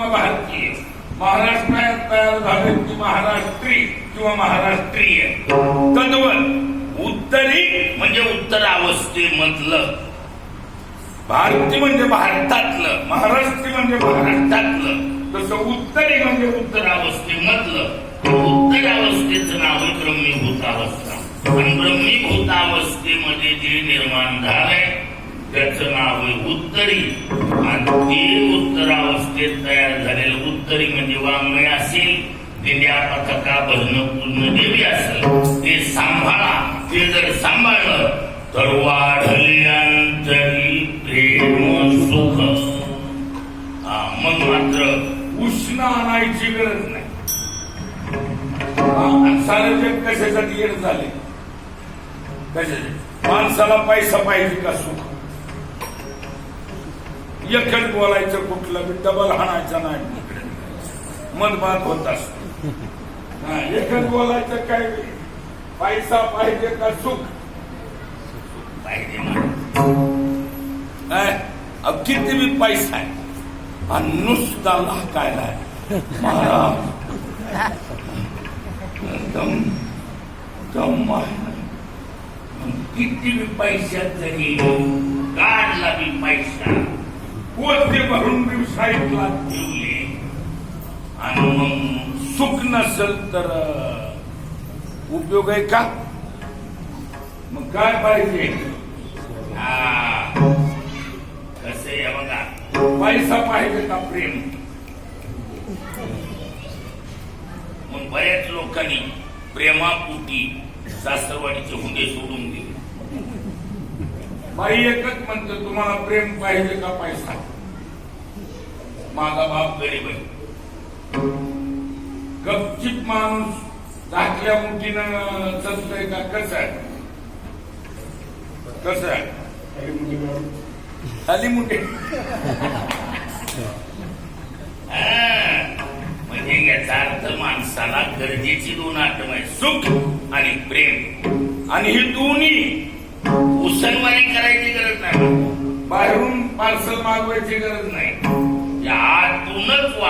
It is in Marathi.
किंवा भारतीय. महाराष्ट्रात तयार झाले की महाराष्ट्री किंवा महाराष्ट्रीय. तद्वत उत्तरी म्हणजे उत्तर अवस्थेमधलं भारती म्हणजे भारतातलं. महाराष्ट्री म्हणजे महाराष्ट्रातलं. तसं उत्तरी म्हणजे उत्तर अवस्थेमधलं उत्तर अवस्थेचं नाव आहे ब्रह्मीभूत अवस्था आणि ब्रह्मीभूत अवस्थेमध्ये म्हणजे जे निर्माण झालंय त्याचं नाव आहे उत्तरी. आणि ते उत्तर असेल पथका भजन पूर्ण देवी असं ते सांभाळा. ते जर सांभाळलं तर वाढले प्रेम सुख. मग मात्र उष्ण आणायची गरज नाही. हा, आणि जग कशासाठी येत झाले? कशासाठी? माणसाला पैसा पाहिजे का सुख? एकच बोलायचं कुठलं? बी डबल हाणायचं नाही. मनबाद होत असतो. हा, एकच बोलायचं काय? पैसा पाहिजे का सुख? पाहिजे काय? किती मी पैसा आहे आणि नुसता लाकायला महाराज. किती मी पैशात तरी काढला मी पैसा. कोणते भरून मी साईडला मग सुख नसेल तर उपयोग आहे का? मग काय पाहिजे? कसे बघा? पैसा पाहिजे का प्रेम? मग बऱ्याच लोकांनी प्रेमापुटी सासरवाडीचे हुंडे सोडून दिले. बाई एकच म्हणतो तुम्हाला प्रेम पाहिजे का पैसा? माझा बाप गरीब आहे. गपचिप माणूस दाखल्या मुठीनं चलतोय का? कसं आहे? कसं आहे? खाली मुठे. म्हणजे याचा अर्थ माणसाला गरजेची दोन आटम आहे सुख आणि प्रेम. आणि ही दोन्ही उसनवारी करायची गरज नाही. बाहेरून पार्सल मागवायची गरज नाही. या आतूनच वा